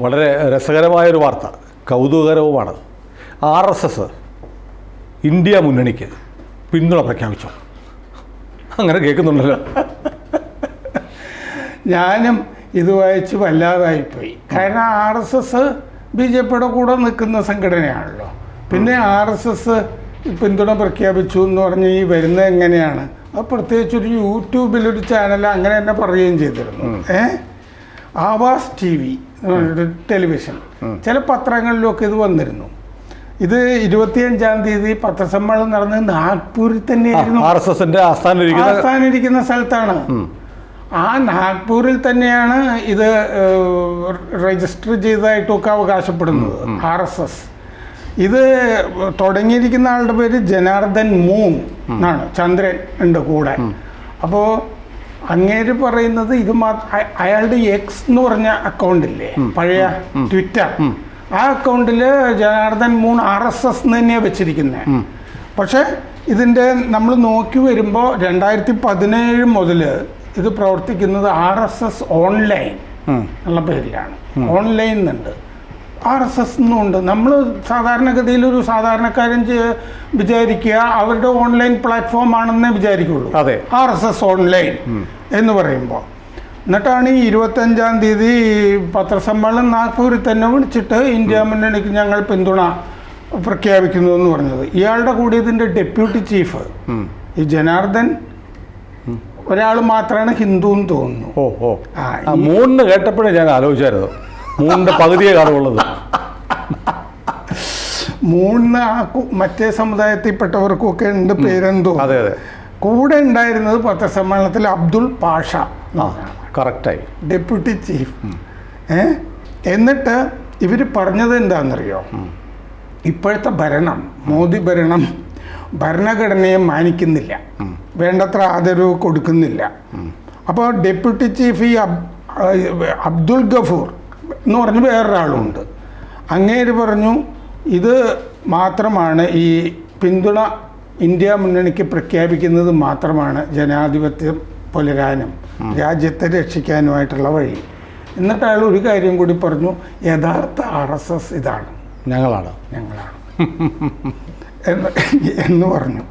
വളരെ രസകരമായൊരു വാർത്ത. കൗതുകകരവുമാണ്. ആർ എസ് എസ് ഇന്ത്യ മുന്നണിക്ക് പിന്തുണ പ്രഖ്യാപിച്ചു. അങ്ങനെ കേൾക്കുന്നുണ്ടല്ലോ. ഞാനും ഇത് വായിച്ച് വല്ലാതായിപ്പോയി. കാരണം R S S B J പിയുടെ കൂടെ നിൽക്കുന്ന സംഘടനയാണല്ലോ. പിന്നെ ആർ എസ് എസ് പിന്തുണ പ്രഖ്യാപിച്ചു എന്ന് പറഞ്ഞ് ഈ വരുന്നത് എങ്ങനെയാണ്? അത് പ്രത്യേകിച്ച് ഒരു യൂട്യൂബിലൊരു ചാനൽ അങ്ങനെ തന്നെ പറയുകയും ചെയ്തിരുന്നു. ഏ ആവാസ് ടി വി. ടെലിവിഷൻ. ചില പത്രങ്ങളിലൊക്കെ ഇത് വന്നിരുന്നു. ഇത് ഇരുപത്തിയഞ്ചാം തീയതി പത്രസമ്മേളനം നടന്നത് നാഗ്പൂരിൽ തന്നെയായിരുന്നു. ആർ എസ് എസിന്റെ ആസ്ഥാനം ഇരിക്കുന്ന സ്ഥലത്താണ്. ആ നാഗ്പൂരിൽ തന്നെയാണ് ഇത് രജിസ്റ്റർ ചെയ്തതായിട്ടൊക്കെ അവകാശപ്പെടുന്നത് ആർ എസ് എസ്. ഇത് തുടങ്ങിയിരിക്കുന്ന ആളുടെ പേര് ജനാർദ്ദൻ മൂൺ എന്നാണ്. ചന്ദ്രൻ ഉണ്ട് കൂടെ. അപ്പോൾ അങ്ങേര് പറയുന്നത് ഇത് അയാളുടെ എക്സ് എന്ന് പറഞ്ഞ അക്കൗണ്ടില്ലേ പഴയ ട്വിറ്റർ ആ അക്കൗണ്ടിൽ Janardhan moon R S S എന്ന് തന്നെയാണ് വെച്ചിരിക്കുന്നത് പക്ഷേ ഇതിന്റെ നമ്മൾ നോക്കി വരുമ്പോൾ രണ്ടായിരത്തി പതിനേഴ് മുതൽ ഇത് പ്രവർത്തിക്കുന്നത് ആർ എസ് എസ് ഓൺലൈൻ എന്നുള്ള പേരിലാണ്. ഓൺലൈൻ എന്നുണ്ട് ആർ എസ് എസ് എന്നുണ്ട്. നമ്മൾ സാധാരണഗതിയിൽ ഒരു സാധാരണക്കാരൻ വിചാരിക്കുക അവരുടെ ഓൺലൈൻ പ്ലാറ്റ്ഫോം ആണെന്നേ വിചാരിക്കുള്ളൂ. അതെ. ആർ എസ് എസ് ഓൺലൈൻ എന്ന് പറയുമ്പോൾ എന്നിട്ടാണ് ഈ ഇരുപത്തഞ്ചാം തീയതി പത്രസമ്മേളനം നാഗ്പൂരിൽ തന്നെ വിളിച്ചിട്ട് ഇന്ത്യ മുന്നണിക്ക് ഞങ്ങൾ പിന്തുണ പ്രഖ്യാപിക്കുന്നു എന്ന് പറഞ്ഞത്. ഇയാളുടെ കൂടെ ഇതിന്റെ ഡെപ്യൂട്ടി ചീഫ് ഈ ജനാർദ്ദൻ ഒരാൾ മാത്രമാണ് ഹിന്ദു എന്ന് തോന്നുന്നു. ഓ ഓ. മൂന്ന് കേട്ടപ്പോഴേ ഞാൻ ആലോചിച്ചായിരുന്നു. മൂന്നിന്റെ പകുതിയെ കാണുള്ളത് മൂന്ന് ആ മറ്റേ സമുദായത്തിൽപ്പെട്ടവർക്കും ഒക്കെ ഉണ്ട് പേരെന്തോ? അതെ അതെ. കൂടെ ഉണ്ടായിരുന്നത് പത്രസമ്മേളനത്തിൽ അബ്ദുൾ പാഷ കറക്റ്റായി. Deputy chief. ഏ? എന്നിട്ട് ഇവർ പറഞ്ഞത് എന്താണെന്നറിയോ? ഇപ്പോഴത്തെ ഭരണം മോദി ഭരണം ഭരണഘടനയെ മാനിക്കുന്നില്ല. വേണ്ടത്ര ആദരവ് കൊടുക്കുന്നില്ല. അപ്പോൾ ഡെപ്യൂട്ടി ചീഫ് ഈ അബ്ദുൾ ഗഫൂർ എന്ന് പറഞ്ഞ് വേറൊരാളുണ്ട്. അങ്ങേര് പറഞ്ഞു ഇത് മാത്രമാണ് ഈ പിന്തുണ ഇന്ത്യ മുന്നണിക്ക് പ്രഖ്യാപിക്കുന്നത് മാത്രമാണ് ജനാധിപത്യം പുലരാനും രാജ്യത്തെ രക്ഷിക്കാനുമായിട്ടുള്ള വഴി. എന്നിട്ട് അയാൾ ഒരു കാര്യം കൂടി പറഞ്ഞു യഥാർത്ഥ ആർ എസ് എസ് ഇതാണ്. ഞങ്ങളാണ്. ഞങ്ങളാണ്. എന്ന് എന്ന് പറഞ്ഞു.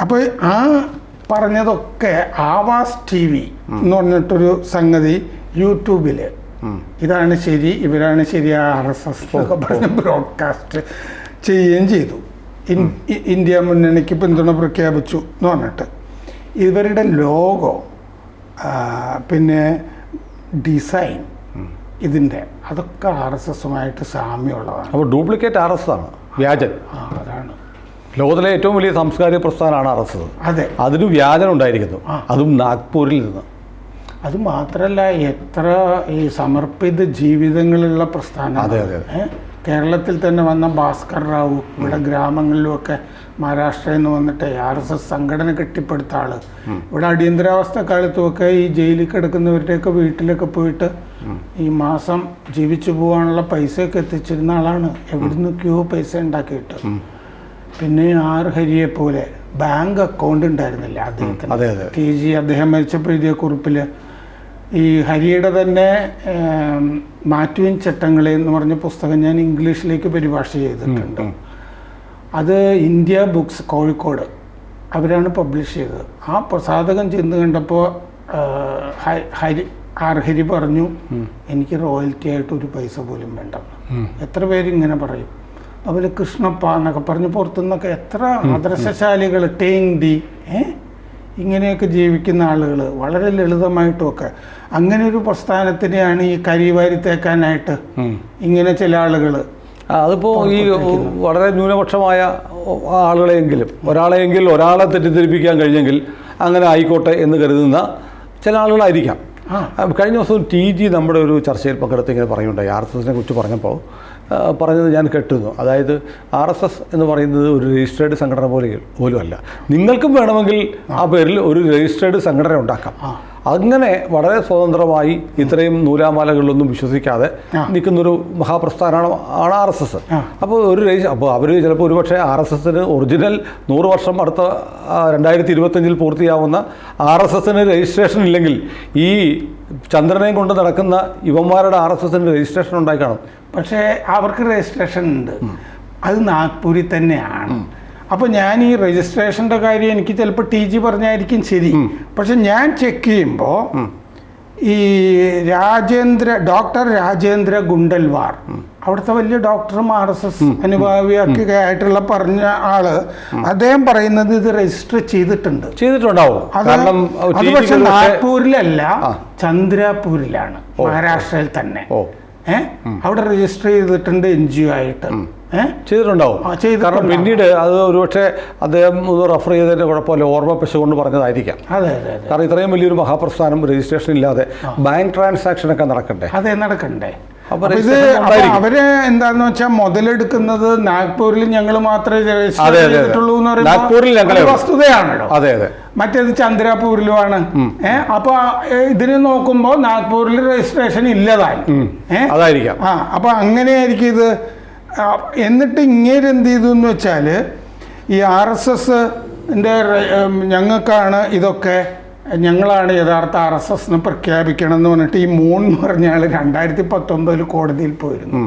അപ്പോൾ ആ പറഞ്ഞതൊക്കെ ആവാസ് ടി വി എന്ന് പറഞ്ഞിട്ടൊരു സംഗതി യൂട്യൂബിൽ ഇതാണ് ശരി ഇവരാണ് ശരി ആർ എസ് എസ് എന്നൊക്കെ പറഞ്ഞ് ബ്രോഡ്കാസ്റ്റ് ചെയ്യുകയും ചെയ്തു. ഇന്ത്യ മുന്നണിക്ക് പിന്തുണ പ്രഖ്യാപിച്ചു എന്ന് പറഞ്ഞിട്ട്. ഇവരുടെ ലോഗോ പിന്നെ ഡിസൈൻ ഇതിന്റെ അതൊക്കെ ആർ എസ് എസുമായിട്ട് സാമ്യമുള്ളതാണ്. അപ്പോൾ ഡ്യൂപ്ലിക്കേറ്റ് ആർ എസ് ആണ് വ്യാജൻ. ആ അതാണ്. ലോകത്തിലെ ഏറ്റവും വലിയ സാംസ്കാരിക പ്രസ്ഥാനമാണ് ആർ എസ് എസ് അതെ. അതിന് വ്യാജനം ഉണ്ടായിരിക്കുന്നു. അതും നാഗ്പൂരിൽ നിന്ന്. അത് മാത്രല്ല എത്ര ഈ സമർപ്പിത ജീവിതങ്ങളുള്ള പ്രസ്ഥാനം കേരളത്തിൽ തന്നെ വന്ന ഭാസ്കർ റാവു ഇവിടെ ഗ്രാമങ്ങളിലുമൊക്കെ മഹാരാഷ്ട്രയിൽ നിന്ന് വന്നിട്ട് ആർ എസ് എസ് സംഘടന കെട്ടിപ്പടുത്ത ആൾ. ഇവിടെ അടിയന്തരാവസ്ഥ കാലത്തുമൊക്കെ ഈ ജയിലിൽ കിടക്കുന്നവരുടെയൊക്കെ വീട്ടിലൊക്കെ പോയിട്ട് ഈ മാസം ജീവിച്ചു പോകാനുള്ള പൈസയൊക്കെ എത്തിച്ചിരുന്ന ആളാണ്. എവിടുന്നൊക്കെയോ പൈസ ഉണ്ടാക്കിയിട്ട്. പിന്നെ ആർ ഹരിയെ പോലെ ബാങ്ക് അക്കൗണ്ട് ഉണ്ടായിരുന്നില്ല അദ്ദേഹത്തിന്. ടി ജി അദ്ദേഹം മരിച്ചപ്പോൾ എഴുതിയ കുറിപ്പിൽ ഈ ഹരിയുടെ തന്നെ മാറ്റുവിൻ ചട്ടങ്ങളെ എന്ന് പറഞ്ഞ പുസ്തകം ഞാൻ ഇംഗ്ലീഷിലേക്ക് പരിഭാഷ ചെയ്തിട്ടുണ്ട്. അത് ഇന്ത്യ ബുക്സ് കോഴിക്കോട് അവരാണ് പബ്ലിഷ് ചെയ്തത്. ആ പ്രസാധകം ചെന്ന് കണ്ടപ്പോൾ ഹരി ആർ ഹരി പറഞ്ഞു എനിക്ക് റോയൽറ്റി ആയിട്ട് ഒരു പൈസ പോലും വേണ്ട. എത്ര പേര് ഇങ്ങനെ പറയും. അതുപോലെ കൃഷ്ണപ്പ എന്നൊക്കെ പറഞ്ഞ് പുറത്തുനിന്നൊക്കെ എത്ര മദ്രസശാലികൾ ടേങ് ഡി. ഏ? ഇങ്ങനെയൊക്കെ ജീവിക്കുന്ന ആളുകൾ വളരെ ലളിതമായിട്ടുമൊക്കെ അങ്ങനെ ഒരു പ്രസ്ഥാനത്തിനെയാണ് ഈ കരിവാരി തേക്കാനായിട്ട് ഇങ്ങനെ ചില ആളുകൾ അതിപ്പോൾ ഈ വളരെ ന്യൂനപക്ഷമായ ആളുകളെയെങ്കിലും ഒരാളെയെങ്കിൽ ഒരാളെ തെറ്റിദ്ധരിപ്പിക്കാൻ കഴിഞ്ഞെങ്കിൽ അങ്ങനെ ആയിക്കോട്ടെ എന്ന് കരുതുന്ന ചില ആളുകളായിരിക്കാം. കഴിഞ്ഞ ദിവസം ടി ജി നമ്മുടെ ഒരു ചർച്ചയിൽ പങ്കെടുത്ത് ഇങ്ങനെ പറയുന്നുണ്ടായി ആർ എസ് എസിനെ കുറിച്ച് പറഞ്ഞപ്പോൾ പറഞ്ഞത് ഞാൻ കേട്ടിരുന്നു. അതായത് ആർ എസ് എസ് എന്ന് പറയുന്നത് ഒരു രജിസ്ട്രേഡ് സംഘടന പോലെ പോലും അല്ല. നിങ്ങൾക്കും വേണമെങ്കിൽ ആ പേരിൽ ഒരു രജിസ്ട്രേഡ് സംഘടന ഉണ്ടാക്കാം. അങ്ങനെ വളരെ സ്വതന്ത്രമായി ഇത്രയും നൂലാമാലകളിലൊന്നും വിശ്വസിക്കാതെ. നിൽക്കുന്നൊരു മഹാപ്രസ്ഥാനമാണ് ആണ് ആർ എസ് എസ്. അപ്പോൾ ഒരു അപ്പോൾ അവർ ചിലപ്പോൾ ഒരുപക്ഷെ ആർ എസ് എസിന് ഒറിജിനൽ നൂറ് വർഷം അടുത്ത രണ്ടായിരത്തി ഇരുപത്തഞ്ചിൽ പൂർത്തിയാവുന്ന ആർ എസ് എസിന് രജിസ്ട്രേഷൻ ഇല്ലെങ്കിൽ ഈ ചന്ദ്രനെയും കൊണ്ട് നടക്കുന്ന യുവന്മാരുടെ ആർ എസ് എസിന്റെ രജിസ്ട്രേഷൻ ഉണ്ടായി കാണും. പക്ഷേ അവർക്ക് രജിസ്ട്രേഷൻ ഉണ്ട്. അത് നാഗ്പൂരിൽ തന്നെയാണ്. അപ്പോൾ ഞാൻ ഈ രജിസ്ട്രേഷന്റെ കാര്യം എനിക്ക് ചിലപ്പോൾ ടി ജി പറഞ്ഞായിരിക്കും ശരി. പക്ഷെ ഞാൻ ചെക്ക് ചെയ്യുമ്പോൾ ഈ രാജേന്ദ്ര ഡോക്ടർ രാജേന്ദ്ര ഗുണ്ടൽവാർ. അവിടുത്തെ വലിയ ഡോക്ടറും ആർ എസ് എസ് അനുഭാവിയൊക്കെ ആയിട്ടുള്ള പറഞ്ഞ ആൾ അദ്ദേഹം പറയുന്നത് ഇത് രജിസ്റ്റർ ചെയ്തിട്ടുണ്ട്. ചെയ്തിട്ടുണ്ടാവും. അത് പക്ഷെ നാഗ്പൂരിലല്ല. ചന്ദ്രാപൂരിലാണ് മഹാരാഷ്ട്രയിൽ തന്നെ. ഓ ഏ? അവിടെ രജിസ്റ്റർ ചെയ്തിട്ടുണ്ട് എൻ ജി ഒ ആയിട്ട് ചെയ്തിട്ടുണ്ടാവും. കാരണം പിന്നീട് അത് ഒരുപക്ഷെ അദ്ദേഹം ഒന്ന് റെഫർ ചെയ്തതിന്റെ കുഴപ്പമില്ല ഓർമ്മ പശ കൊണ്ട് പറഞ്ഞതായിരിക്കാം. അതെ അതെ കാരണം ഇത്രയും വലിയൊരു മഹാപ്രസ്ഥാനം രജിസ്ട്രേഷൻ ഇല്ലാതെ ബാങ്ക് ട്രാൻസാക്ഷൻ ഒക്കെ നടക്കണ്ടേ? അതെ നടക്കണ്ടേ. ഇത്. അവർ എന്താന്ന് വെച്ചാൽ മുതലെടുക്കുന്നത് നാഗ്പൂരിൽ ഞങ്ങൾ മാത്രമേ രജിസ്റ്റർ. ചെയ്തിട്ടുള്ളൂ എന്ന് പറയുമ്പോൾ വസ്തുതയാണല്ലോ. അതെ അതെ. മറ്റേത് ചന്ദ്രാപൂരിലുമാണ് ഏ അപ്പൊ ഇതിന് നോക്കുമ്പോൾ നാഗ്പൂരിൽ രജിസ്ട്രേഷൻ ഇല്ലതായി. ഏഹ് അതായിരിക്കാം. ആ അപ്പൊ അങ്ങനെയായിരിക്കും ഇത്. എന്നിട്ട് ഇങ്ങനെ എന്ത് ചെയ്തു എന്ന് വെച്ചാൽ ഈ ആർ എസ് എസ് ഞങ്ങൾക്കാണ് ഇതൊക്കെ ഞങ്ങളാണ് യഥാർത്ഥ ആർ എസ് എസ് പ്രഖ്യാപിക്കണമെന്ന് പ്രഖ്യാപിക്കണം എന്ന് പറഞ്ഞിട്ട് ഈ മൂൺ എന്ന് പറഞ്ഞ ആൾ രണ്ടായിരത്തി പത്തൊമ്പതിൽ കോടതിയിൽ പോയിരുന്നു.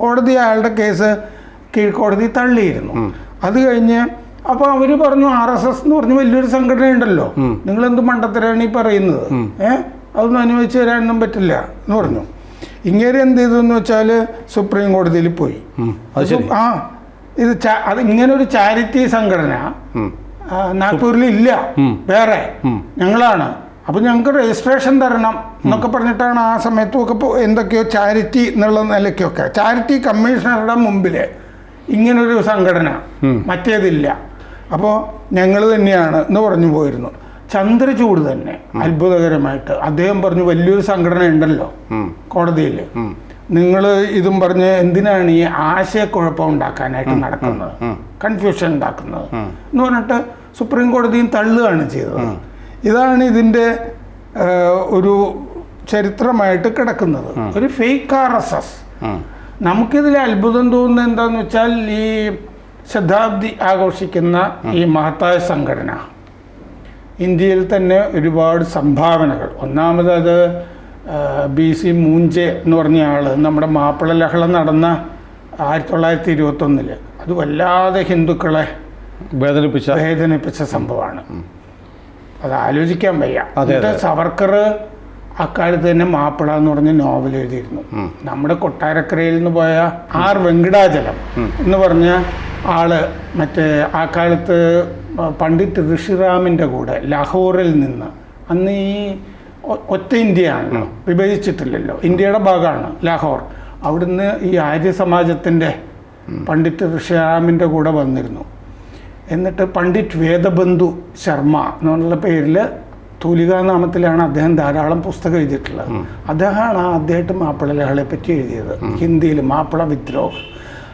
കോടതി അയാളുടെ കേസ് കീഴ്ക്കോടതി തള്ളിയിരുന്നു. അത് കഴിഞ്ഞ് അപ്പോൾ അവർ പറഞ്ഞു ആർ എസ് എസ് എന്ന് പറഞ്ഞ് വലിയൊരു സംഘടന ഉണ്ടല്ലോ നിങ്ങൾ എന്ത് മണ്ടത്തരാണ് ഈ പറയുന്നത്? ഏഹ് അതൊന്നും അനുവദിച്ചു തരാനൊന്നും പറ്റില്ല എന്ന് പറഞ്ഞു. ഇങ്ങനെ എന്ത് ചെയ്തു എന്ന് വെച്ചാൽ സുപ്രീം കോടതിയിൽ പോയി. ആ ഇത് അത് ഇങ്ങനെ ഒരു ചാരിറ്റി സംഘടന നാഗ്പൂരിൽ ഇല്ല വേറെ. ഞങ്ങളാണ്. അപ്പൊ ഞങ്ങൾക്ക് രജിസ്ട്രേഷൻ തരണം എന്നൊക്കെ പറഞ്ഞിട്ടാണ് ആ സമയത്തും ഒക്കെ പോ- എന്തൊക്കെയോ ചാരിറ്റി എന്നുള്ള നിലയ്ക്കൊക്കെ. ചാരിറ്റി കമ്മീഷണറുടെ മുമ്പിൽ ഇങ്ങനൊരു സംഘടന. മറ്റേതില്ല. അപ്പോൾ ഞങ്ങൾ തന്നെയാണ് എന്ന് പറഞ്ഞു പോയിരുന്നു. ചന്ദ്രചൂട് തന്നെ അത്ഭുതകരമായിട്ട്. അദ്ദേഹം പറഞ്ഞു വലിയൊരു സംഘടന ഉണ്ടല്ലോ കോടതിയിൽ നിങ്ങൾ ഇതും പറഞ്ഞ് എന്തിനാണ് ഈ ആശയക്കുഴപ്പം ഉണ്ടാക്കാനായിട്ട് നടക്കുന്നത്? കൺഫ്യൂഷൻ ഉണ്ടാക്കുന്നത്. എന്ന് പറഞ്ഞിട്ട് സുപ്രീം കോടതിയും തള്ളുകയാണ് ചെയ്തത്. ഇതാണ് ഇതിന്റെ ഒരു ചരിത്രമായിട്ട് കിടക്കുന്നത്. ഒരു ഫേക്ക് ആർ എസ് എസ് നമുക്കിതിൽ അത്ഭുതം തോന്നുന്നത് എന്താന്ന് വെച്ചാൽ ഈ ശതാബ്ദി ആഘോഷിക്കുന്ന ഈ മഹത്തായ സംഘടന. ഇന്ത്യയിൽ തന്നെ ഒരുപാട് സംഭാവനകൾ. ഒന്നാമത് അത് ബി സി മൂഞ്ചെ എന്ന് പറഞ്ഞ ആൾ നമ്മുടെ മാപ്പിള ലഹള നടന്ന ആയിരത്തി തൊള്ളായിരത്തി ഇരുപത്തൊന്നിൽ അത് വല്ലാതെ ഹിന്ദുക്കളെ വേദനിപ്പിച്ച വേദനിപ്പിച്ച സംഭവമാണ്. അത് ആലോചിക്കാൻ വയ്യ. അതെ, എന്നിട്ട് സവർക്കർ അക്കാലത്ത് തന്നെ മാപ്പിള എന്ന് പറഞ്ഞ നോവൽ എഴുതിയിരുന്നു. നമ്മുടെ കൊട്ടാരക്കരയിൽ നിന്ന് പോയ ആർ വെങ്കടാചലം എന്ന് പറഞ്ഞ ആൾ മറ്റേ ആ കാലത്ത് പണ്ഡിറ്റ് ഋഷിറാമിന്റെ കൂടെ ലാഹോറിൽ നിന്ന് അന്ന് ഈ ഒറ്റ ഇന്ത്യയാണല്ലോ വിഭജിച്ചിട്ടില്ലല്ലോ. ഇന്ത്യയുടെ ഭാഗമാണ് ലാഹോർ. അവിടുന്ന് ഈ ആര്യ സമാജത്തിന്റെ പണ്ഡിറ്റ് ഋഷിറാമിന്റെ കൂടെ വന്നിരുന്നു. എന്നിട്ട് പണ്ഡിറ്റ് വേദബന്ധു ശർമ്മ എന്നുള്ള പേരിൽ തൂലികാനാമത്തിലാണ് അദ്ദേഹം ധാരാളം പുസ്തകം എഴുതിയിട്ടുള്ളത്. അദ്ദേഹമാണ് ആദ്യമായിട്ട് മാപ്പിള ലഹളയെ പറ്റി എഴുതിയത്. ഹിന്ദിയിൽ മാപ്പിള വിദ്രോഹ്.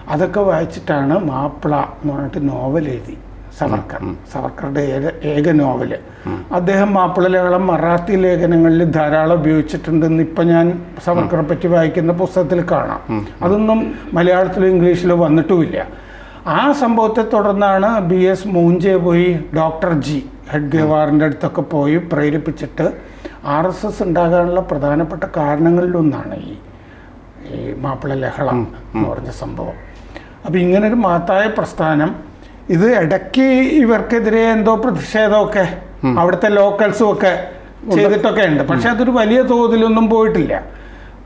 അതൊക്കെ വായിച്ചിട്ടാണ് മാപ്പിള എന്ന് പറഞ്ഞിട്ട് നോവൽ എഴുതി സവർക്കർ. സവർക്കറുടെ ഏക ഏക നോവൽ. അദ്ദേഹം മാപ്പിള ലഹളം മറാത്തി ലേഖനങ്ങളിൽ ധാരാളം ഉപയോഗിച്ചിട്ടുണ്ടെന്ന് ഇപ്പം ഞാൻ സവർക്കറെ പറ്റി വായിക്കുന്ന പുസ്തകത്തിൽ കാണാം. അതൊന്നും മലയാളത്തിലോ ഇംഗ്ലീഷിലോ വന്നിട്ടുമില്ല. ആ സംഭവത്തെ തുടർന്നാണ് ബി എസ് മൂഞ്ചെ പോയി ഡോക്ടർ ജി ഹെഡ്ഗേവാറിന്റെ അടുത്തൊക്കെ പോയി പ്രേരിപ്പിച്ചിട്ട് ആർ എസ് എസ് ഉണ്ടാകാനുള്ള പ്രധാനപ്പെട്ട കാരണങ്ങളിലൊന്നാണ് ഈ ഈ മാപ്പിള ലഹളം എന്ന് പറഞ്ഞ സംഭവം. അപ്പം ഇങ്ങനൊരു മഹത്തായ പ്രസ്ഥാനം ഇത് ഇടയ്ക്ക് ഇവർക്കെതിരെ എന്തോ പ്രതിഷേധമൊക്കെ അവിടുത്തെ ലോക്കൽസും ഒക്കെ ചെയ്തിട്ടൊക്കെ ഉണ്ട്. പക്ഷെ അതൊരു വലിയ തോതിലൊന്നും പോയിട്ടില്ല.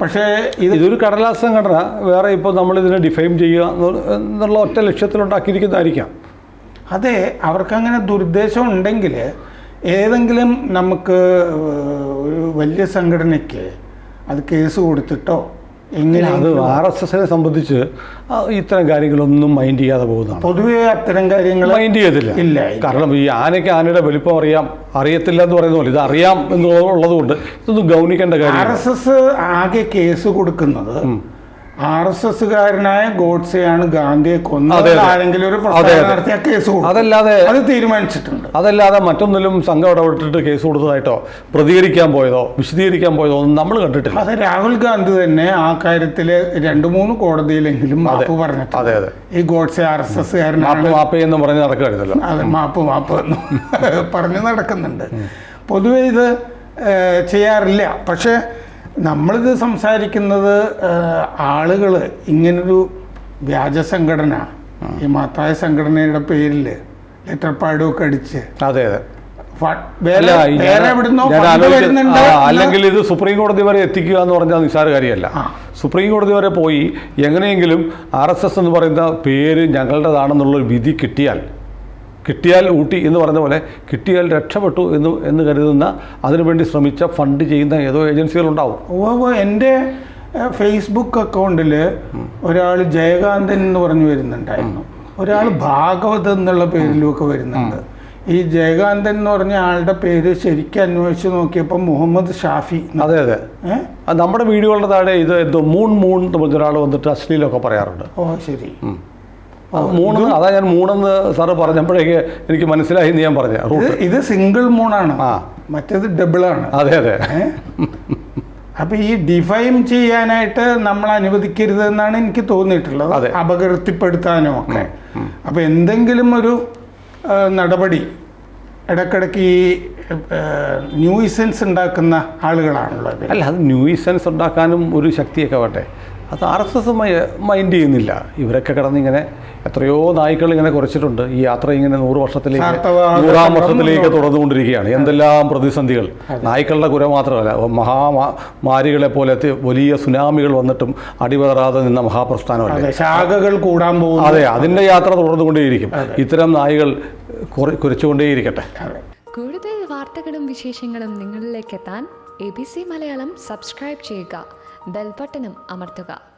പക്ഷേ ഇത് ഇതൊരു കടലാസ് സംഘടന വേറെ ഇപ്പോൾ നമ്മൾ ഇതിനെ ഡിഫൈം ചെയ്യുക എന്നുള്ള ഒറ്റ ലക്ഷ്യത്തിലുണ്ടാക്കിയിരിക്കുന്നതായിരിക്കാം. അതെ അവർക്കങ്ങനെ ദുരുദ്ദേശം ഉണ്ടെങ്കിൽ ഏതെങ്കിലും നമുക്ക് ഒരു വലിയ സംഘടനയ്ക്ക് അത് കേസ് കൊടുത്തിട്ടോ അത് എങ്ങനെ ആർ എസ് എസിനെ സംബന്ധിച്ച് ഇത്തരം കാര്യങ്ങളൊന്നും മൈൻഡ് ചെയ്യാതെ പോകുന്നതാണ്. പൊതുവെ അത്തരം കാര്യങ്ങൾ മൈൻഡ് ചെയ്യത്തില്ല. ഇല്ല, ഇല്ല. കാരണം ഈ ആനയ്ക്ക് ആനയുടെ വലിപ്പം അറിയാം അറിയത്തില്ല എന്ന് പറയുന്ന പോലെ ഇത് അറിയാം എന്നുള്ളതുകൊണ്ട് ഇതൊന്നും ഗൗനിക്കേണ്ട കാര്യം ആർ എസ് എസ് ആകെ കേസ് കൊടുക്കുന്നത് ആർ എസ് എസ്സുകാരനായ ഗോഡ്സെയാണ് ഗാന്ധിയെ കൊന്നത്. ആരെങ്കിലും ഒരു. നടത്തിയ കേസ് അതല്ലാതെ അത് തീരുമാനിച്ചിട്ടുണ്ട്. അതല്ലാതെ മറ്റൊന്നിലും സംഘം ഇടപെട്ടിട്ട് കേസ് കൊടുത്തതായിട്ടോ പ്രതികരിക്കാൻ പോയതോ വിശദീകരിക്കാൻ പോയതോ ഒന്നും നമ്മൾ കണ്ടിട്ടില്ല. അതെ രാഹുൽ ഗാന്ധി തന്നെ ആ കാര്യത്തിൽ രണ്ടു മൂന്ന് കോടതിയിലെങ്കിലും മാപ്പ് പറഞ്ഞിട്ട് അതെ അതെ. ഈ ഗോഡ്സെ ആർ എസ് എസ്സുകാരനാണ്. മാപ്പ് എന്ന് പറഞ്ഞ് നടക്കുകയായിരുന്നല്ലോ അതെ മാപ്പ് മാപ്പ് എന്ന് പറഞ്ഞ് നടക്കുന്നുണ്ട്. പൊതുവെ ഇത് ചെയ്യാറില്ല. പക്ഷേ നമ്മളിത് സംസാരിക്കുന്നത് ആളുകൾ ഇങ്ങനൊരു വ്യാജ സംഘടന ഈ മത്തായ സംഘടനയുടെ പേരിൽ ലെറ്റർ ഒക്കെ അടിച്ച് അതെ അതെ. അല്ലെങ്കിൽ ഇത് സുപ്രീം കോടതി വരെ എത്തിക്കുക എന്ന് പറഞ്ഞാൽ നിസ്സാര കാര്യമല്ല. സുപ്രീം കോടതി വരെ പോയി എങ്ങനെയെങ്കിലും ആർ എസ് എസ് എന്ന് പറയുന്ന പേര് ഞങ്ങളുടേതാണെന്നുള്ളൊരു വിധി കിട്ടിയാൽ കിട്ടിയാൽ ഊട്ടി എന്ന് പറഞ്ഞ പോലെ കിട്ടിയാൽ രക്ഷപ്പെട്ടു എന്ന് എന്ന് കരുതുന്ന അതിനുവേണ്ടി ശ്രമിച്ച ഫണ്ട് ചെയ്യുന്ന ഏതോ ഏജൻസികളുണ്ടാവും. എന്റെ ഫേസ്ബുക്ക് അക്കൗണ്ടിൽ ഒരാൾ ജയകാന്തൻ എന്ന് പറഞ്ഞു വരുന്നുണ്ടായിരുന്നു. ഒരാൾ ഭാഗവത് എന്നുള്ള പേരിലുമൊക്കെ വരുന്നുണ്ട്. ഈ ജയകാന്തൻ എന്ന് പറഞ്ഞ ആളുടെ പേര് ശരിക്കും അന്വേഷിച്ച് നോക്കിയപ്പോൾ മുഹമ്മദ് ഷാഫി അതെ അതെ? നമ്മുടെ വീഡിയോകളുടെ താഴെ ഇത് എന്തോ മൂൺ മൂൺ എന്ന് പറഞ്ഞ ഒരാൾ വന്നിട്ട് അശ്ലീലമൊക്കെ പറയാറുണ്ട്. ഓ ശരി. മൂണെന്ന് അതാ ഞാൻ മൂണെന്ന് സാറ് പറഞ്ഞപ്പോഴേക്ക് എനിക്ക് മനസ്സിലായി എന്ന് ഞാൻ പറഞ്ഞ. ഇത് റൂട്ട്. ഇത് സിംഗിൾ മൂണാണ്. ആ. മറ്റേത് ഡബിളാണ്. അതെ അതെ. അപ്പൊ ഈ ഡിഫൈൻ ചെയ്യാനായിട്ട് നമ്മൾ അനുവദിക്കരുത് എന്നാണ് എനിക്ക് തോന്നിയിട്ടുള്ളത്. അതെ. അപകീർത്തിപ്പെടുത്താനും ഒക്കെ. അപ്പൊ എന്തെങ്കിലും ഒരു നടപടി ഇടക്കിടക്ക് ഈ ന്യൂയിസൻസ് ഉണ്ടാക്കുന്ന ആളുകളാണല്ലോ അല്ല അത് ന്യൂയിസൻസ് ഉണ്ടാക്കാനും ഒരു ശക്തിയൊക്കെ വേട്ടെ അത് ആർ എസ് എസ് മൈൻഡ് ചെയ്യുന്നില്ല. ഇവരൊക്കെ കിടന്നിങ്ങനെ എത്രയോ നായ്ക്കൾ ഇങ്ങനെ കുറച്ചിട്ടുണ്ട്. ഈ യാത്ര ഇങ്ങനെ നൂറ് വർഷത്തിലേക്ക് നൂറാം വർഷത്തിലേക്ക് തുടർന്നുകൊണ്ടിരിക്കുകയാണ്. എന്തെല്ലാം പ്രതിസന്ധികൾ. നായ്ക്കളുടെ കുര മാത്രമല്ല മഹാമാരികളെ പോലെ പോലത്തെ വലിയ സുനാമികൾ വന്നിട്ടും അടിപതറാതെ നിന്ന മഹാപ്രസ്ഥാനമല്ല? ശാഖകൾ കൂടാൻ പോകും അതെ അതിന്റെ യാത്ര തുടർന്നുകൊണ്ടേയിരിക്കും. ഇത്തരം നായ്കൾ കുരച്ചുകൊണ്ടേയിരിക്കട്ടെ. കൂടുതൽ വാർത്തകളും വിശേഷങ്ങളും നിങ്ങളിലേക്ക് എത്താൻ A B C Malayalam subscribe ചെയ്യുക. ബെൽബട്ടനും അമർത്തുക